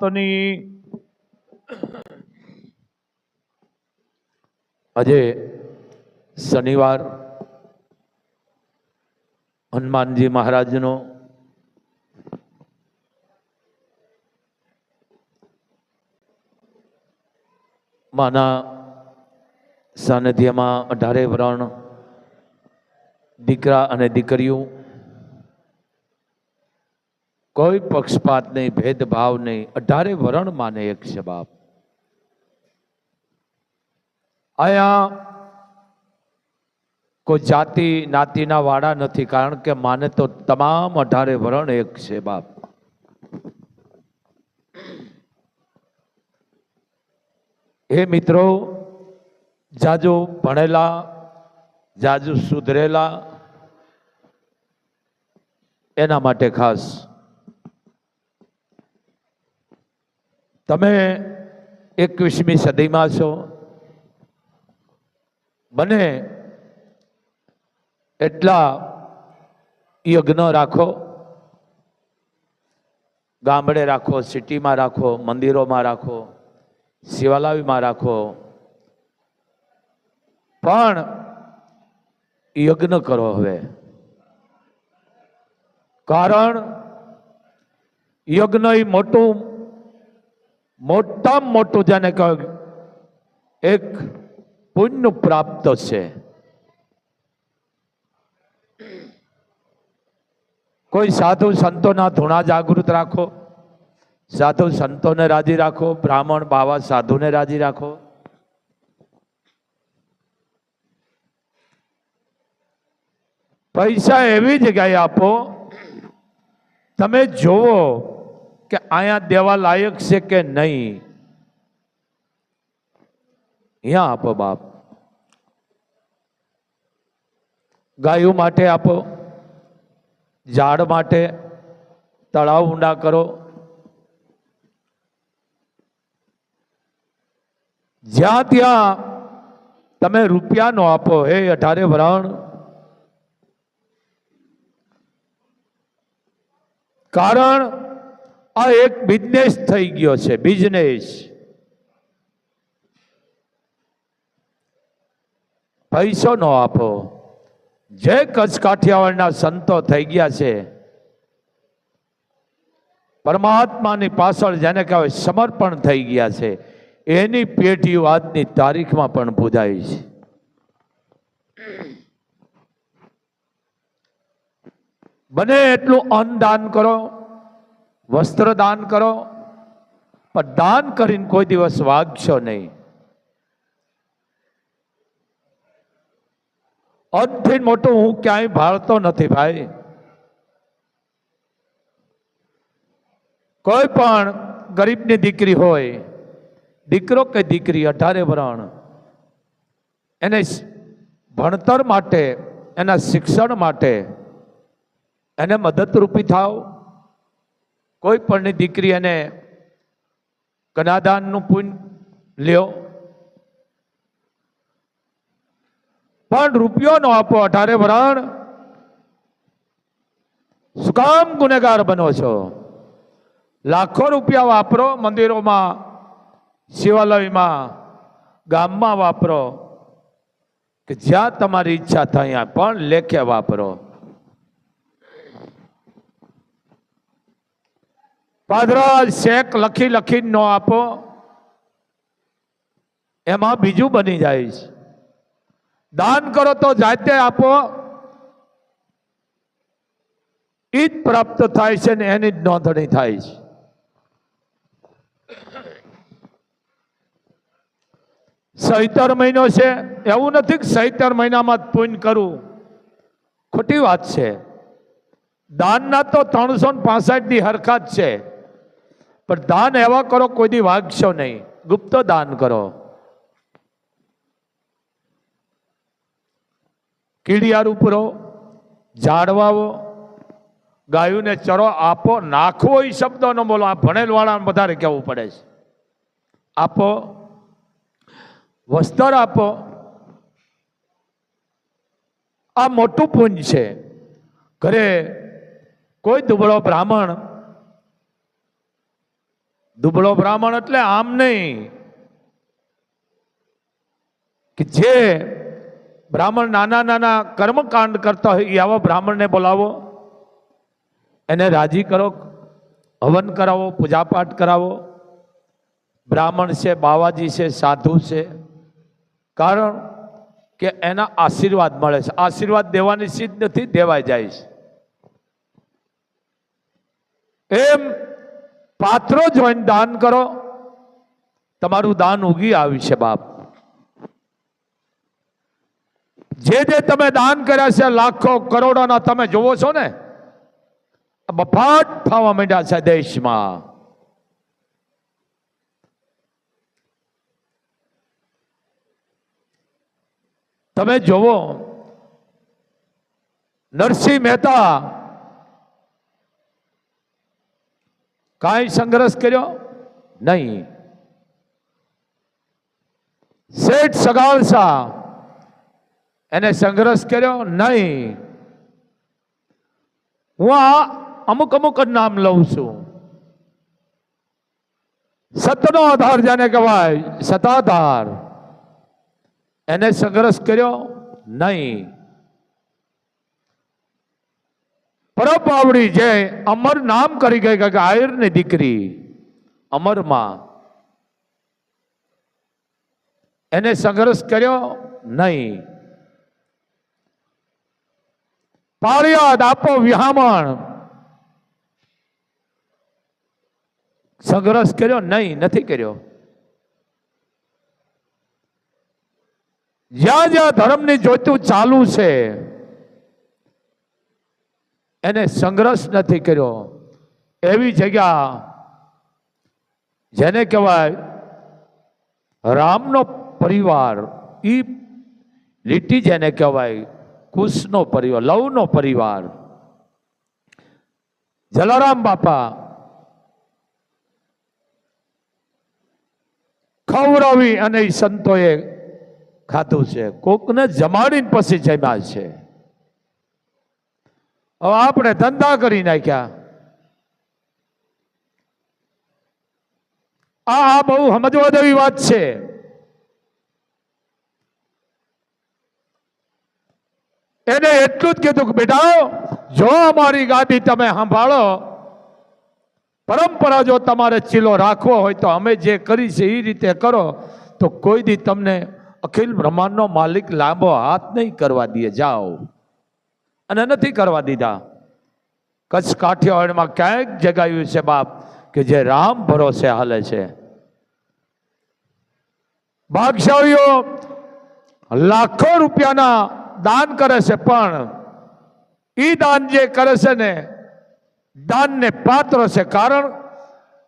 તની આજે શનિવાર હનુમાનજી મહારાજનો માના સાનિધ્યમાં અઢારે વ્રણ દીકરા અને દીકરીઓ કોઈ પક્ષપાત નહીં, ભેદભાવ નહીં. અઢારે વરણ માને એક છે બાપ અહીંયા કોઈ જાતિ, નાતિના વાળા નથી, કારણ કે માને તો તમામ અઢારે વરણ એક છે બાપ હે મિત્રો, જાજુ ભણેલા, જાજુ સુધરેલા, એના માટે ખાસ તમે એકવીસમી સદીમાં છો. બને એટલા યજ્ઞ રાખો. ગામડે રાખો, સિટીમાં રાખો, મંદિરોમાં રાખો, શિવાલયમાં રાખો. પણ યજ્ઞ કરો હવે. કારણ યજ્ઞ એ મોટું મોટામાં મોટું જેને કહ્યું એક પુણ્ય પ્રાપ્ત છે. કોઈ સાધુ સંતોના ધૂણા જાગૃત રાખો, સાધુ સંતોને રાજી રાખો, બ્રાહ્મણ, બાવા સાધુને રાજી રાખો. પૈસા એવી જગ્યાએ આપો, તમે જોવો કે અહીંયા દેવા લાયક છે કે નહીં? અહીંયા આપો બાપ. ગાયો માટે આપો ઝાડ માટે તળાવ ઊંડા કરો. જ્યાં ત્યાં તમે રૂપિયાનો આપો, હે, અઢારે વરાણ. કારણ આ એક બિઝનેસ થઈ ગયો છે, બિઝનેસ. પૈસો નો આપો. જે કચ્છ કાઠિયાવાડના સંતો થઈ ગયા છે, પરમાત્માની પાછળ જેને કહેવાય સમર્પણ થઈ ગયા છે, એની પેઢી આજની તારીખમાં પણ પૂજાય છે. બને એટલું અન્નદાન કરો વસ્ત્ર દાન કરો, પણ દાન કરીને કોઈ દિવસ વાગશો નહીં. અનથી મોટું હું ક્યાંય ભાળતો નથી ભાઈ. કોઈ પણ ગરીબની દીકરી હોય, દીકરો કે દીકરી અઢારે વરણ, એને ભણતર માટે, એના શિક્ષણ માટે, એને મદદરૂપી થાવ. કોઈ પણની દીકરી એને કનાદાનનું પુણ્ય લ્યો. પણ રૂપિયો નો આપો અઢારે વરાણ. સુકામ ગુનેગાર બનો છો? લાખો રૂપિયા વાપરો મંદિરોમાં, શિવાલયમાં, ગામમાં વાપરો. કે જ્યાં તમારી ઈચ્છા થાય પણ લેખે વાપરો. પાદરા શેક લખી લખી નો આપો. એમાં બીજું બની જાય છે. દાન કરો તો જાતે આપો. એ જ પ્રાપ્ત થાય છે ને એની જ નોંધણી થાય છે. સહિતર મહિનો છે. એવું નથી કે સહિતર મહિનામાં જ પુણ્ય કરવું ખોટી વાત છે. દાનના તો ત્રણસો ને પાસઠ દી હરખા છે. પણ દાન એવા કરો કોઈ દી વાગશો નહીં. ગુપ્ત દાન કરો. કીડિયારું પૂરો ઝાડવાઓ, ગાયુંને ચરો આપો, નાખવો એ શબ્દ ન બોલો. આ ભણેલ વાળાને વધારે કહેવું પડે છે. આપો, વસ્ત્ર આપો. આ મોટું પુંજ છે. ઘરે કોઈ દુબળો બ્રાહ્મણ દુબળો બ્રાહ્મણ એટલે આમ નહીં. કે જે બ્રાહ્મણ નાના નાના કર્મકાંડ કરતા હોય એ આવા બ્રાહ્મણને બોલાવો. એને રાજી કરો, હવન કરાવો, પૂજાપાઠ કરાવો. બ્રાહ્મણ છે, બાવાજી છે, સાધુ છે. કારણ કે એના આશીર્વાદ મળે છે. આશીર્વાદ દેવાની સિદ્ધ નથી, દેવાઈ જાય છે. એમ પાત્રો જોઈને દાન કરો, તમારું દાન ઉગી આવ્યું છે બાપ. જે જે તમે દાન કર્યા છે, લાખો કરોડોના તમે જોવો છો ને બફાટ થવા માંડ્યા છે દેશમાં. તમે જોવો, નરસિંહ મહેતા કાંઈ સંઘર્ષ કર્યો? નહીં. શેઠ સગાવસા એને સંઘર્ષ કર્યો? નહીં. હું આ અમુક અમુક જ નામ લઉં છું. સતનો આધાર જેને કહેવાય? સતાધાર. એને સંઘર્ષ કર્યો? નહીં. પરબ બાવડી જે અમર નામ કરી ગઈ કે આયરની દીકરી અમરમાં એને સંઘર્ષ કર્યો નહીં. પાળિયાદ આપો વિહામણ. સંઘર્ષ કર્યો નહીં, નથી કર્યો. જ્યાં જ્યાં ધર્મની જોતું ચાલુ છે એને સંઘર્ષ નથી કર્યો. એવી જગ્યા જેને કહેવાય રામનો પરિવાર. ઈ લીટી જેને કહેવાય કુશનો પરિવાર, લવનો પરિવાર. જલારામ બાપા ખવડાવી અને સંતોએ ખાધું છે. કોકને જમાડીને પછી જમ્યા છે. હવે આપણે ધંધા કરી નાખ્યા. આ આ બહુ સમજવા જેવી વાત છે. એને એટલું જ કીધું કે, બેટા, જો અમારી ગાદી તમે સંભાળો, પરંપરા જો તમારે ચીલો રાખવો હોય તો અમે જે કરી છે એ રીતે કરો, તો કોઈ દી તમને અખિલ બ્રહ્માંડનો માલિક લાંબો હાથ નહીં કરવા દે. જાઓ. અને નથી કરવા દીધા. કચ્છ કાઠિયાવાડમાં ક્યાંક જગાવ્યું છે બાપ, કે જે રામ ભરોસે હાલે છે. ભાગશાળીઓ લાખો રૂપિયાના દાન કરે છે, પણ એ દાન જે કરે છે ને, દાનને પાત્ર છે કારણ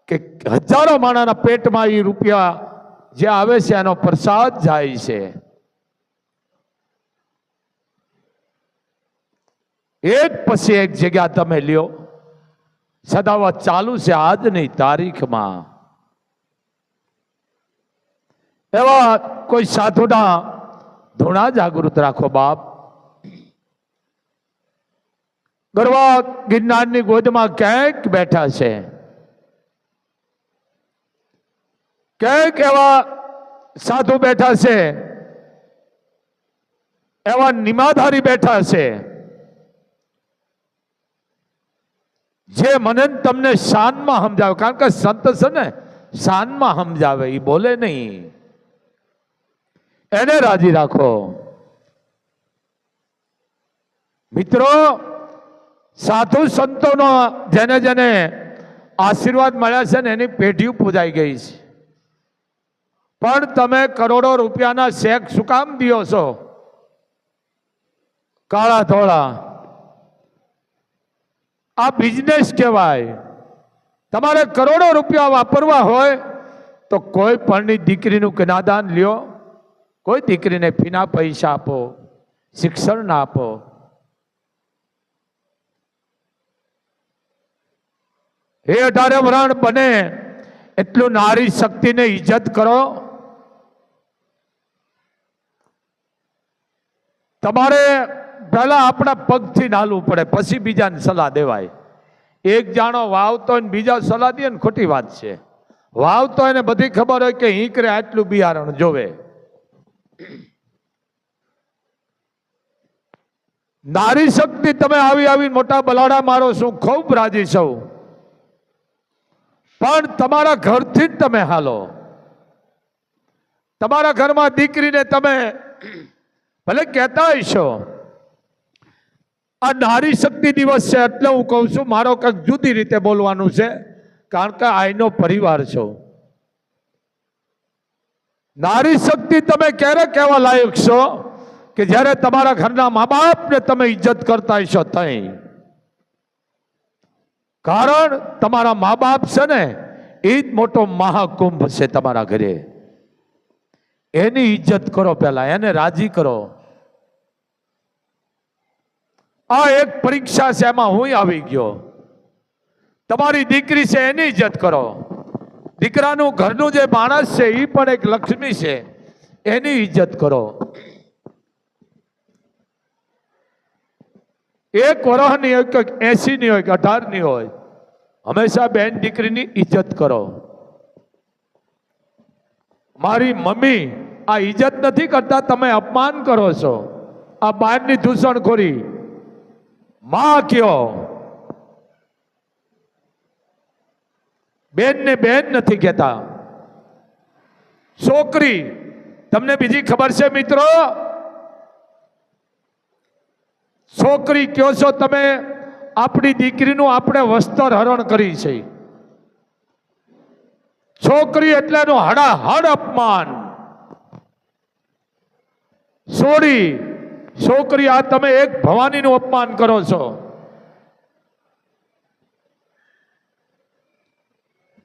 કે હજારો માણાના પેટમાં એ રૂપિયા જે આવે છે, એનો પ્રસાદ જાય છે. એક પછી એક જગ્યા તમે લ્યો. સદાવત ચાલુ છે આજની તારીખમાં. એવા કોઈ સાધુના ધૂણા જાગૃત રાખો બાપ. ગરવા ગિરનારની ગોદમાં ક્યાંક બેઠા છે. ક્યાંક એવા સાધુ બેઠા છે. એવા નિમાધારી બેઠા છે. જે મને તમને શાનમાં સમજાવે, કારણ કે સંત છે ને, શાનમાં સમજાવે એ બોલે નહીં. એને રાજી રાખો. મિત્રો, સાધુ સંતોનો જેને જેને આશીર્વાદ મળ્યા છે ને, એની પેઢીઓ પૂજાઈ ગઈ છે. પણ તમે કરોડો રૂપિયાના શેક શું કામ દિયો છો? કાળા ધોળા. આ બિઝનેસ કહેવાય. તમારે કરોડો રૂપિયા વાપરવા હોય તો કોઈ પણની દીકરીનું જ્ઞાદાન લ્યો. કોઈ દીકરીને ફીના પૈસા આપો, શિક્ષણ ના આપો. હે અઢારે વરણ બને, એટલું નારી શક્તિને ઇજ્જત કરો. તમારે પહેલાં આપણા પગથી નાલવું પડે, પછી બીજાને સલાહ દેવાય. એક જાણો વાવતો ને બીજા સલાહ દે ને ખોટી વાત છે. વાવ તો એને બધી ખબર હોય કે હિંકરે આટલું બિયારણ જોવે. નારી શક્તિ તમે આવી આવી મોટા બલાડા મારો છું ખૂબ રાજી છો. પણ તમારા ઘરથી જ તમે હાલો. તમારા ઘરમાં દીકરીને તમે ભલે કહેતા હશો આ નારી શક્તિ દિવસ છે એટલે હું કહું છું, મારો કંઈક જુદી રીતે બોલવાનું છે, કારણ કે આઈનો પરિવાર છો. નારી શક્તિ તમે ક્યારે કહેવા લાયક છો? કે જ્યારે તમારા ઘરના મા બાપને તમે ઇજ્જત કરતા હશો તઈ. કારણ તમારા મા બાપ છે ને, એ જ મોટો મહાકુંભ છે તમારા ઘરે. એની ઇજ્જત કરો પહેલા, એને રાજી કરો. આ એક પરીક્ષા છે, એમાં હું આવી ગયો. તમારી દીકરી છે, એની ઇજ્જત કરો. દીકરાનું ઘરનું જે માણસ છે એ પણ એક લક્ષ્મી છે. એની ઇજ્જત કરો. એક વર્ષની હોય કે એસીની હોય કે અઢારની હોય, હંમેશા બેન દીકરીની ઇજ્જત કરો. મારી મમ્મી આ ઇજ્જત નથી કરતા, તમે અપમાન કરો છો. આ બહારની દૂષણખોરી માં કયો, બેનને બેન નથી કહેતા. છોકરી, તમને બીજી ખબર છે મિત્રો? છોકરી કયો છો તમે? આપણી દીકરીનું આપણે વસ્ત્ર હરણ કરી છે. છોકરી એટલે એનું હડાહડ અપમાન. છોડી છોકરી, આ તમે એક ભવાનીનું અપમાન કરો છો.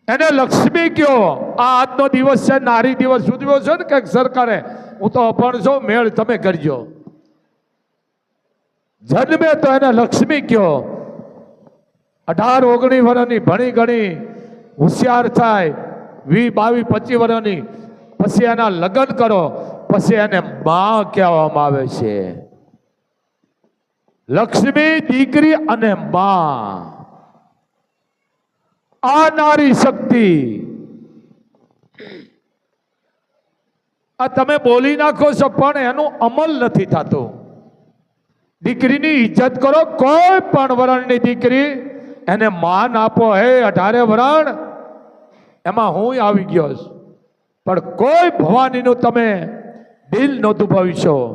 એને લક્ષ્મી કયો, આ આજનો દિવસ છે, નારી દિવસ ઉજવ્યો છે ને કંઈક સરકારે, હું તો અપણ છું, મેળ તમે કરજો. જન્મે તો એને લક્ષ્મી કયો. અઢાર, ઓગણી વર્ષની ભણી ગણી, હોશિયાર થાય વી બાવીસ, પચીસ વર્ષની પછી એના લગ્ન કરો, પછી એને મા કહેવામાં આવે છે. લક્ષ્મી, દીકરી અને મા. આ નારી શક્તિ. આ તમે બોલી નાખો છો, પણ એનું અમલ નથી થતું. દીકરીની ઇજ્જત કરો, કોઈ પણ વરણની દીકરી એને માન આપો. હે, અઢારે વરણ એમાં હું આવી ગયો પણ કોઈ ભવાનીનું તમે દિલ નહોતું ભવિષ્યો.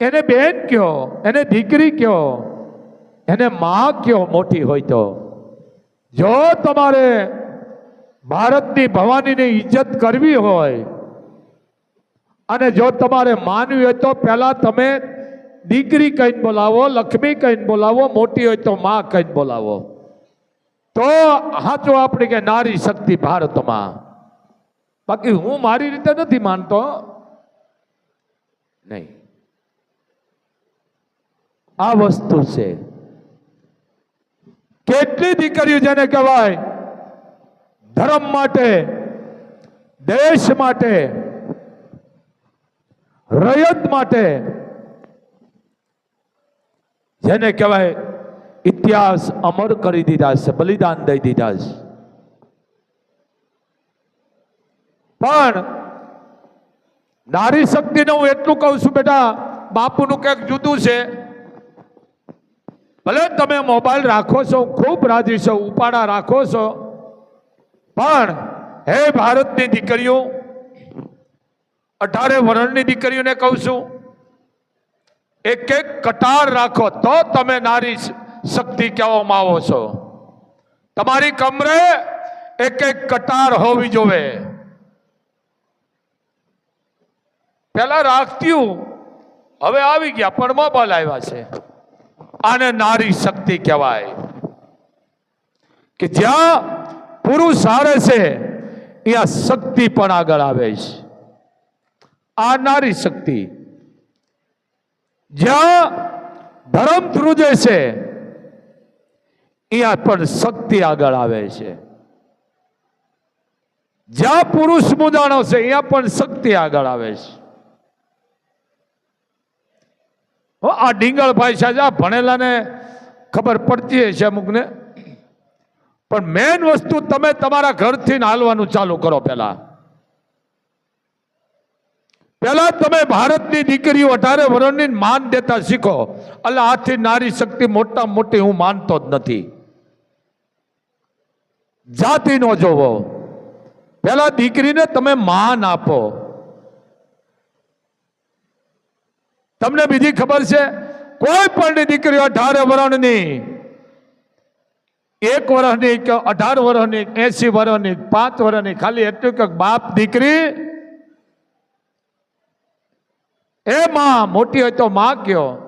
એને બેન કયો, એને દીકરી કયો, એને માં કયો મોટી હોય તો. જો તમારે ભારતની ભવાનીની ઇજ્જત કરવી હોય, અને જો તમારે માનવી હોય તો પહેલાં તમે દીકરી કહીને બોલાવો, લક્ષ્મી કહીને બોલાવો, મોટી હોય તો માં કહીને બોલાવો. તો હાચો આપણી કે નારી શક્તિ ભારતમાં. બાકી હું મારી રીતે નથી માનતો. નહીં. આ વસ્તુ છે. કેટલી દીકરીઓ જેને કહેવાય, ધર્મ માટે, દેશ માટે, રયત માટે, જેને કહેવાય ઇતિહાસ અમર કરી દીધા છે, બલિદાન દઈ દીધા છે. પણ નારી શક્તિને હું એટલું કહું છું બેટા, બાપુનું કંઈક જુદું છે. ભલે તમે મોબાઈલ રાખો છો, ખૂબ રાજી છો, ઉપાડા રાખો છો, પણ હે ભારતની દીકરીઓ, અઢારે વરણની દીકરીઓને કહું છું, એક એક કટાર રાખો તો તમે નારી શક્તિ કહેવામાં આવો છો? તમારી કમરે એક એક કટાર હોવી જોવે. પેલા રાખતી હવે આવી ગયા, પણ મોબાઈલ આવ્યા છે. આને નારી શક્તિ કહેવાય. કે જ્યાં પુરુષ હારે છે, ત્યાં શક્તિ પણ આગળ આવે છે. આ નારી શક્તિ. જ્યાં ધર્મ ધ્રુજે છે ત્યાં પણ શક્તિ આગળ આવે છે. જ્યાં પુરુષ મુદાણો છે, અહીંયા પણ શક્તિ આગળ આવે છે. આ ડીંગળભાઈ છે આ ભણેલાને ખબર પડતી હશે અમુકને. પણ મેન વસ્તુ તમે તમારા ઘરથી હાલવાનું ચાલુ કરો પહેલા. પહેલા તમે ભારતની દીકરીઓ અઢારે વર્ષની માન દેતા શીખો. એટલે આથી નારી શક્તિ મોટા મોટી હું માનતો જ નથી. જાતિ નો જોવો. પેલા દીકરીને તમે માન આપો. તમને બીજી ખબર છે? કોઈ પણ દીકરી અઢાર વર્ષની એક વર્ષની કે અઢાર વર્ષની એસી વર્ષની પાંચ વર્ષની ખાલી એટલું કે બાપ દીકરી એ માં, મોટી હોય તો માં કયો.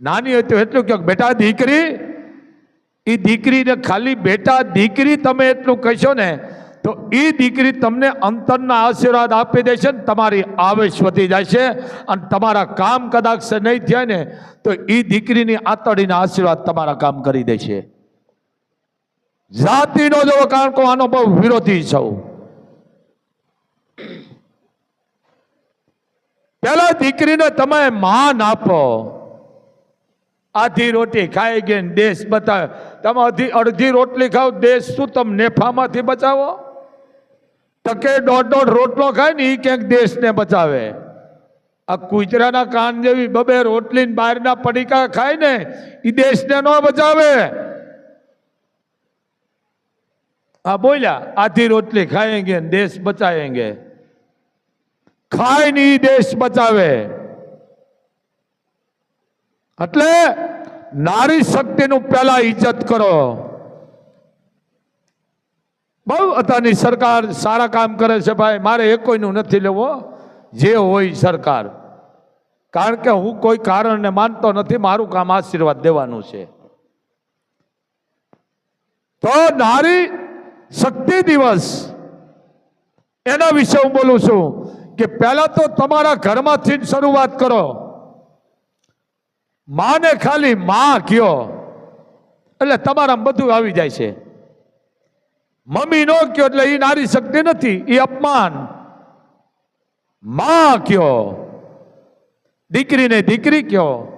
નાની હોય તો એટલું કે બેટા દીકરી એ દીકરીને ખાલી બેટા, દીકરી તમે એટલું કહેશો ને, તો એ દીકરી તમને અંતરના આશીર્વાદ આપી દેશે ને તમારી આવેશ વધી જશે અને તમારા કામ કદાચ નહીં થયા ને, તો એ દીકરીની આતડીના આશીર્વાદ તમારા કામ કરી દેશે. જાતિનો જો કારણ કે આનો બહુ વિરોધી છું. પેલા દીકરીને તમે માન આપો. આધી રોટી ખાઈ ગઈ દેશ બતાવે. તમે અધી અડધી રોટલી ખાવ દેશ શું તમે નેફામાંથી બચાવો? તકે દોઢ દોઢ રોટલો ખાય ને એ ક્યાંક દેશને બચાવે. આ કૂચરાના કાન જેવી બબે રોટલી બહારના પડીકા ખાય ને એ દેશને ન બચાવે. હા બોલ્યા, આધી રોટલી ખાએંગે દેશ બચાવેંગે ખાય ને એ દેશ બચાવે. એટલે નારી શક્તિનું પહેલા ઇજ્જત કરો. બહુ અત્યારની સરકાર સારા કામ કરે છે ભાઈ, મારે એ કોઈનું નથી લેવો, જે હોય સરકાર. કારણ કે હું કોઈ કારણને માનતો નથી, મારું કામ આશીર્વાદ દેવાનું છે. તો નારી શક્તિ દિવસ, એના વિશે હું બોલું છું કે પહેલા તો તમારા ઘરમાંથી જ શરૂઆત કરો. માને ખાલી માં કયો. એટલે તમારા બધું આવી જાય છે. મમ્મી નો કયો એટલે એ નારી શક્તિ નથી એ અપમાન. માં કયો. દીકરીને દીકરી કયો.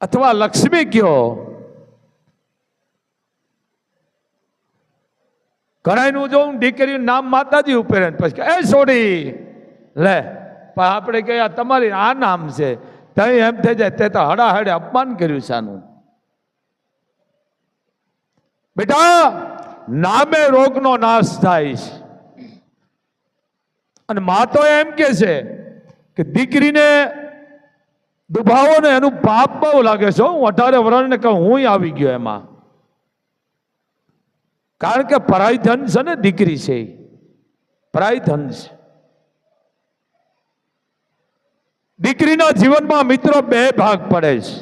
અથવા લક્ષ્મી કયો. ઘણાનું જોઉં દીકરીનું નામ માતાજી ઉપર પછી એ છોડી, લે, પણ આપણે કહ્યા તમારી આ નામ છે. તઈ એમ થઈ જાય, તે તો હડાહડે અપમાન કર્યું છે આનું. બેટા, નામે રોગનો નાશ થાય છે. અને મા તો એમ કે છે કે દીકરીને દુભાવો ને એનું પાપ બહુ લાગે છે. હું અઢારે વર્ષને કહું હું આવી ગયો એમાં. કારણ કે ધન છે ને દીકરી છે. ધન છે. દીકરીના જીવનમાં મિત્રો બે ભાગ પડે છે.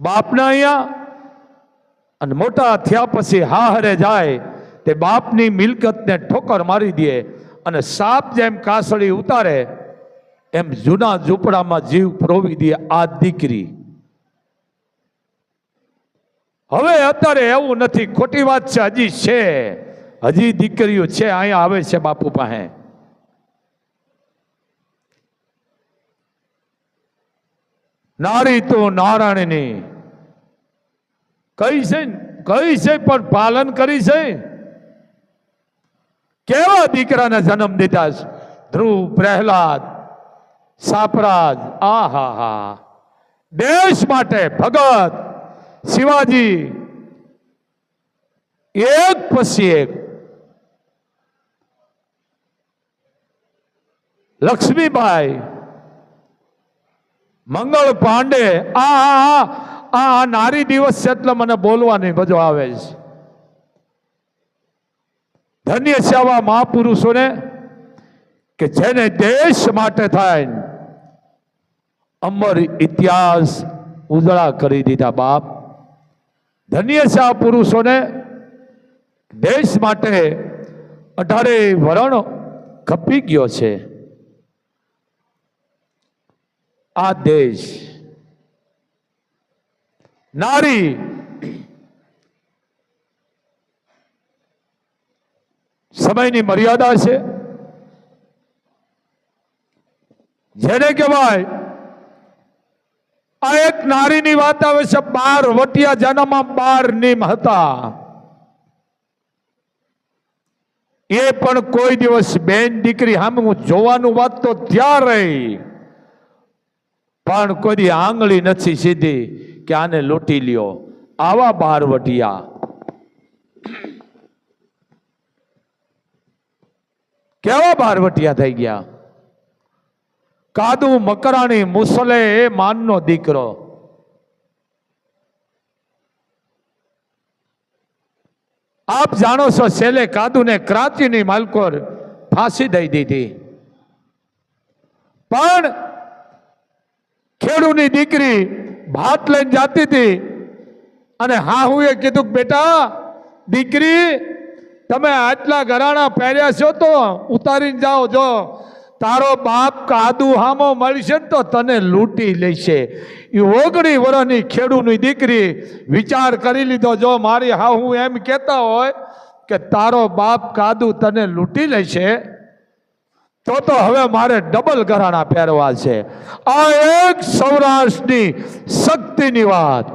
બાપના અહીંયા અને મોટા થયા પછી હાહરે જાય તે બાપની મિલકતને ઠોકર મારી દે અને સાપ જેમ કાસળી ઉતારે, એમ જૂના ઝૂંપડામાં જીવ પ્રોવી દે આ દીકરી. હવે અત્યારે એવું નથી, ખોટી વાત છે, હજી છે. હજી દીકરીઓ છે, અહીંયા આવે છે બાપુ પાસે. નારી તો નારાયણની. કઈ છે? કઈ છે પણ પાલન કરી છે? કેવા દીકરાને જન્મ દીધા છે? ધ્રુવ, પ્રહલાદ, સાપરાજ આહા હા દેશ માટે ભગત, શિવાજી. એક પછી એક. લક્ષ્મીબાઈ મંગળ પાંડે, આ આ નારી દિવસ છે એટલે મને બોલવાની બધો આવે છે. ધન્ય આવા મહાપુરુષોને કે જેને દેશ માટે થાય અમર ઇતિહાસ ઉજળા કરી દીધા બાપ. ધન્ય આ પુરુષોને દેશ માટે અઢારે વરણ ખપી ગયો છે. આ દેશ નારી. સમયની મર્યાદા છે. જેને કહેવાય, આ એક નારીની વાત આવે છે, બાર વટિયા જેનામાં બાર નિમ હતા. એ પણ કોઈ દિવસ બેન દીકરી સામે હું જોવાનું વાત તો ત્યાં રહી. પણ કોઈ આંગળી નથી સીધી કે આને લૂંટી લ્યો. આવા બાર વટિયા કેવા બાર વટિયા થઈ ગયા? કાદુ, મકરાણી, મુસલે, એ માનનો દીકરો. આપ જાણો છો છેલ્લે કાદુને ક્રાંતિની માલકોર ફાંસી દઈ દીધી. પણ ખેડૂની દીકરી ભાત લઈને જાતી હતી. અને હા, હું એ કીધું, બેટા, દીકરી, તમે આટલા ઘરાણા પહેર્યા છો તો ઉતારીને જાઓ, જો. તારો બાપ કાદુ હામો મળશે ને તો તને લૂંટી લેશે. એ ઓગણી વર્ષની ખેડૂની દીકરી વિચાર કરી લીધો, જો મારી હા, હું એમ કહેતા હોય કે તારો બાપ કાદુ તને લૂંટી લેશે તો તો હવે મારે ડબલ ઘરાણા પહેરવા છે. આ એક સૌરાષ્ટ્રની શક્તિની વાત.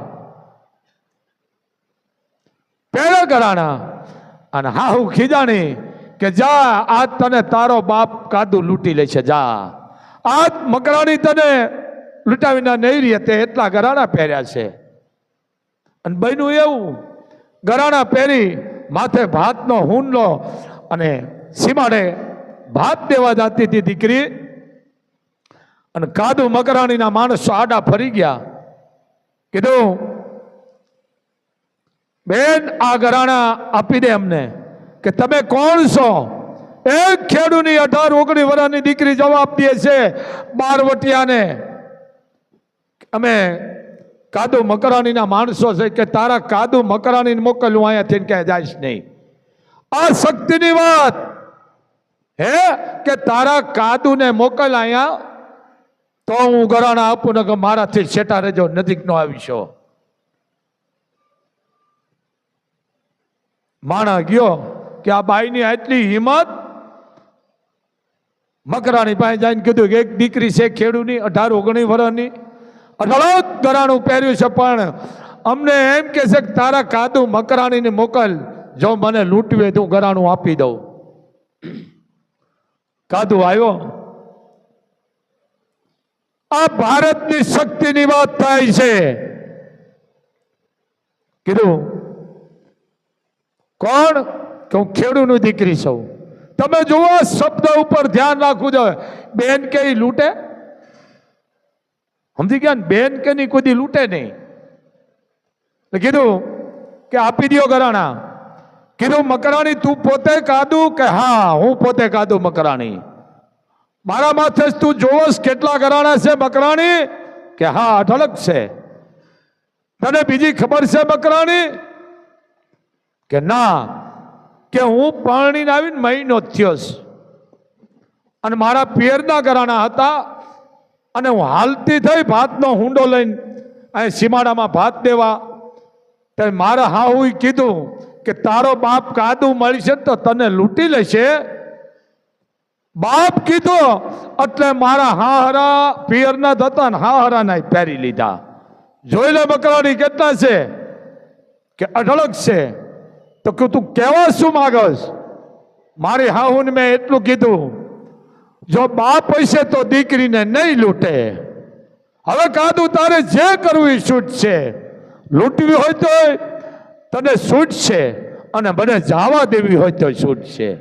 પહેલા ઘરાણા અને હાહુ ખીજાણી કે જા, આજ તને તારો બાપ કાદુ લૂંટી લે છે, જા. આજ મકરાણી તને લૂંટાવીના નહીં રહે, તે એટલા ઘરાણા પહેર્યા છે. અને બન્યું એવું. ગરાણા પહેરી માથે ભાતનો હુંડલો અને સીમાડે ભાત દેવા જતી હતી દીકરી. અને કાદુ મકરાણીના માણસો આડા ફરી ગયા. કીધું, બેન, આ ગરાણા આપી દે અમને કે તમે કોણ છો? એક ખેડૂની અઢાર ઓગણી વર્ષની દીકરી જવાબ દે છે બારવટિયાને. અમે કાદુ મકરાણીના માણસો છે કે તારા કાદુ મકરાણીને મોકલવું અહીંયાથી ક્યાંય જાય નહીં. આ શક્તિની વાત હે? કે તારા કાદુને મોકલ અહીંયા? તો હું ગરાણા આપું ને કે મારાથી છેટા રહેજો નજીક નો આવીશો માણા ગયો કે આ બાઈની આટલી હિંમત? મકરાણી પાસે જઈને કીધું કે એક દીકરી છે ખેડૂની, અઢાર ઓગણી વર્ષની. અઢળક ગરાણું પહેર્યું છે, પણ અમને એમ કે છે કે તારા કાદુ મકરાણીને મોકલ, જો મને લૂંટવે તો હું ગરાણું આપી દઉં. કાદુ આવ્યો? આ ભારતની શક્તિની વાત થાય છે. કીધું, કોણ? કે હું ખેડૂતની દીકરી છું. તમે જુઓ શબ્દ ઉપર ધ્યાન રાખવું જોઈએ. બેન કે લૂંટે? સમજી ગયા ને? બેન કે ની કોઈ લૂંટે નહીં. કીધું કે આપી દો ગરાણા. કીધું, મકરાણી, તું પોતે કાદુ? કે, હા, હું પોતે કાદુ મકરાણી. મારા માથે જ તું જોવસ કેટલા ગરાણા છે, મકરાણી? કે, હા, અઢળક છે. તને બીજી ખબર છે, મકરાણી? કે, ના. કે, હું પાણીને આવીને મહિનો થયો. અને મારા પિયરના ઘરાણા હતા અને હું હાલતી થઈ ભાતનો હુંડો લઈને અહીં સીમાડામાં ભાત દેવા. તે મારા હાહુએ કીધું કે તારો બાપ કાદુ મળશે ને તો તને લૂંટી લેશે? બાપ કીધો, એટલે મારા હાહરા પિયરના જ હા ને હાહરાના પહેરી લીધા. જોઈ લે બકરાડી, કેટલા છે? કે અઢળક છે. તો કે તું કેવા શું માગસ મારી હાહુને મેં એટલું કીધું, જો બાપ હશે તો દીકરીને નહીં લૂંટે. હવે કાદુ તારે જે કરવું એ છૂટ છે લૂંટવી હોય તો તને છૂટ છે અને મને જાવા દેવી હોય તો છૂટ છે.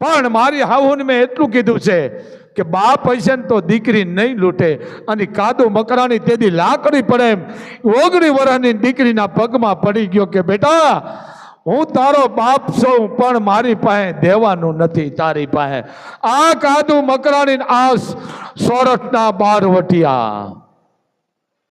પણ મારી હાહુને મેં એટલું કીધું છે કે બાપ હશે તો દીકરી નહીં લૂંટે અને કાદુ મકરાની તેદી લાકડી પડે એમ. ઓગણી વર્ષની દીકરીના પગમાં પડી ગયો કે, બેટા, હું તારો બાપ છું, પણ મારી પાસે દેવાનું નથી તારી પાસે. આ કાદુ મકરાણી આ સોરઠના બાર વટિયા